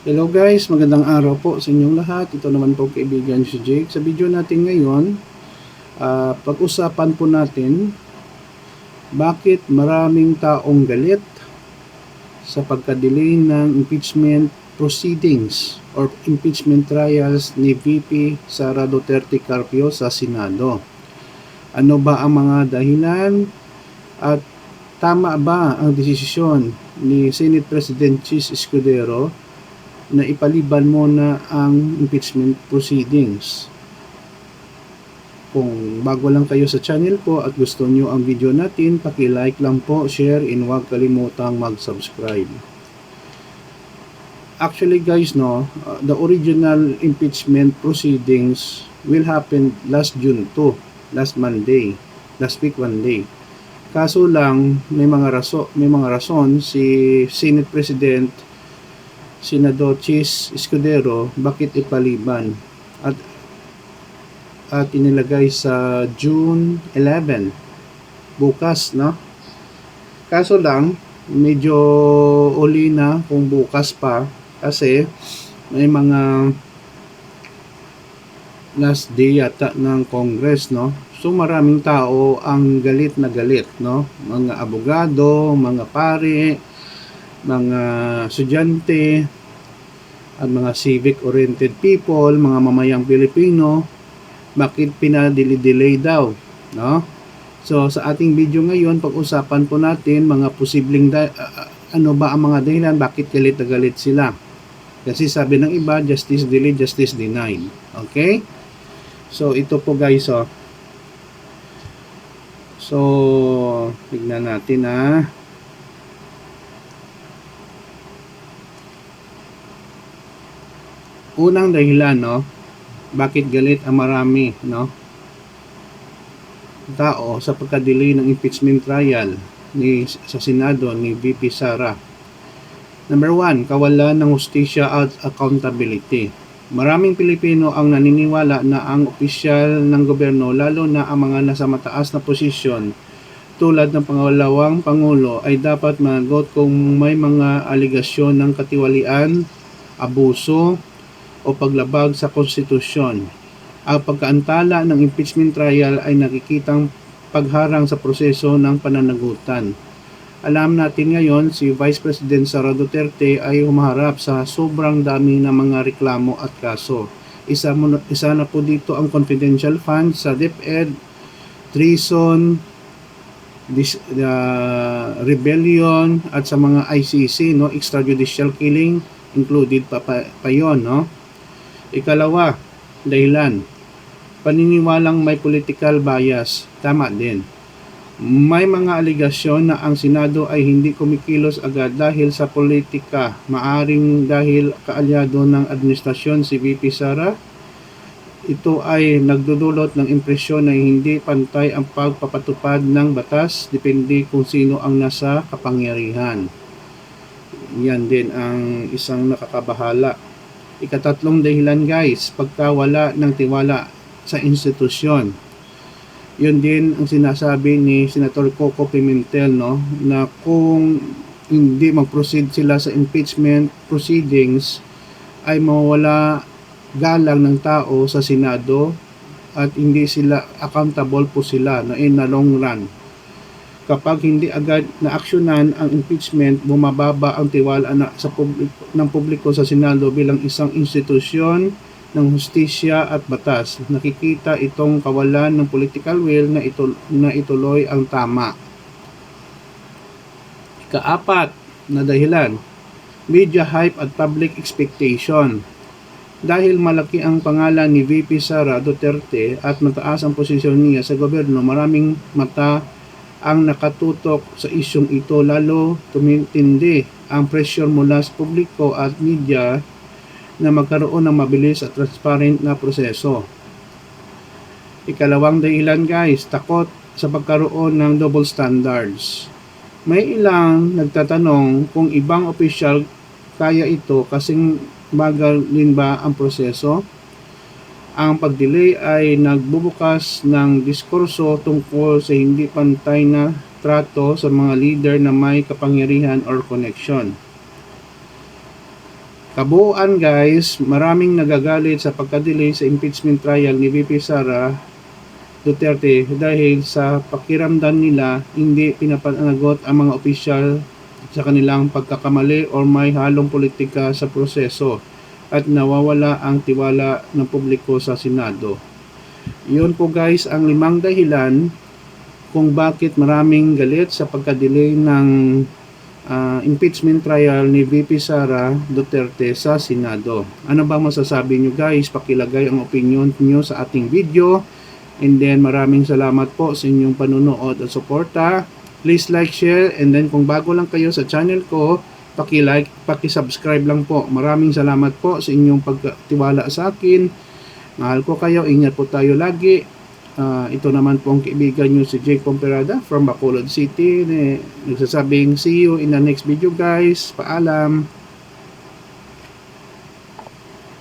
Hello guys, magandang araw po sa inyong lahat. Ito naman po kaibigan si Jake. Sa video natin ngayon, ah, pag-usapan po natin bakit maraming taong galit sa pagkadelay ng impeachment proceedings or impeachment trials ni VP Sara Duterte Carpio sa Senado. Ano ba ang mga dahilan at tama ba ang desisyon ni Senate President Chis Escudero na ipaliban mo na ang impeachment proceedings. Kung bago lang kayo sa channel ko at gusto nyo ang video natin, paki-like lang po, share, and huwag kalimutang mag-subscribe. Actually guys, no, uh, the original impeachment proceedings will happen last June 2, last Monday, last week one day. Kaso lang may mga raso, may mga rason si Senate President Senador Escudero bakit ipaliban? At at inilagay sa June 11 bukas no? Kaso lang medyo uli na kung bukas pa kasi may mga last day yata ng Congress no? So maraming tao ang galit na galit no? Mga abogado mga pare mga estudyante at mga civic-oriented people, mga mamayang Pilipino, bakit pinadili-delay daw, no? So sa ating video ngayon, pag-usapan po natin mga posibleng da- uh, ano ba ang mga dahilan bakit galit na galit sila. Kasi sabi ng iba, justice delayed, justice denied. Okay? So ito po guys, oh. So, tignan natin ah. Unang dahilan no bakit galit ang marami no tao sa pagka-delay ng impeachment trial ni sa Senado ni VP Sara. Number one, kawalan ng hustisya at accountability. Maraming Pilipino ang naniniwala na ang opisyal ng gobyerno lalo na ang mga nasa mataas na posisyon tulad ng pangalawang pangulo ay dapat managot kung may mga aligasyon ng katiwalian, abuso, o paglabag sa konstitusyon. Ang pagkaantala ng impeachment trial ay nakikitang pagharang sa proseso ng pananagutan. Alam natin ngayon si Vice President Sara Duterte ay humaharap sa sobrang dami ng mga reklamo at kaso. Isa, mo, isa na po dito ang confidential funds sa DepEd, treason, dis, uh, rebellion at sa mga ICC no extrajudicial killing included pa, pa, pa yon no Ikalawa, dahilan. Paniniwalang may political bias. Tama din. May mga aligasyon na ang Senado ay hindi kumikilos agad dahil sa politika. Maaring dahil kaalyado ng administrasyon si VP Sara. Ito ay nagdudulot ng impresyon na hindi pantay ang pagpapatupad ng batas depende kung sino ang nasa kapangyarihan. Yan din ang isang nakakabahala Ikatatlong dahilan guys, pagkawala ng tiwala sa institusyon. Yun din ang sinasabi ni Senator Coco Pimentel no, na kung hindi mag-proceed sila sa impeachment proceedings ay mawala galang ng tao sa Senado at hindi sila accountable po sila no, in the long run kapag hindi agad na aksyonan ang impeachment, bumababa ang tiwala na, sa publiko, ng publiko sa Senado bilang isang institusyon ng hustisya at batas. Nakikita itong kawalan ng political will na, itul- na ituloy ang tama. Kaapat na dahilan, media hype at public expectation. Dahil malaki ang pangalan ni VP Sara Duterte at mataas ang posisyon niya sa gobyerno, maraming mata ang nakatutok sa isyong ito lalo tumintindi ang pressure mula sa publiko at media na magkaroon ng mabilis at transparent na proseso. Ikalawang dahilan guys, takot sa pagkaroon ng double standards. May ilang nagtatanong kung ibang opisyal kaya ito kasing bagal din ba ang proseso? Ang pagdelay ay nagbubukas ng diskurso tungkol sa hindi pantay na trato sa mga leader na may kapangyarihan or connection. Kabuuan guys, maraming nagagalit sa pagka-delay sa impeachment trial ni VP Sara Duterte dahil sa pakiramdam nila hindi pinapanagot ang mga opisyal sa kanilang pagkakamali or may halong politika sa proseso at nawawala ang tiwala ng publiko sa Senado. Yun po guys ang limang dahilan kung bakit maraming galit sa pagka-delay ng ah, impeachment trial ni VP Sara Duterte sa Senado. Ano ba masasabi nyo guys? Pakilagay ang opinion nyo sa ating video. And then maraming salamat po sa inyong panunood at suporta. Please like, share, and then kung bago lang kayo sa channel ko, paki-like, paki-subscribe lang po. Maraming salamat po sa inyong pagtiwala sa akin. Mahal ko kayo, ingat po tayo lagi. Ah, ito naman po ang kaibigan nyo si Jake Pomperada from Bacolod City. Nagsasabing see you in the next video guys. Paalam.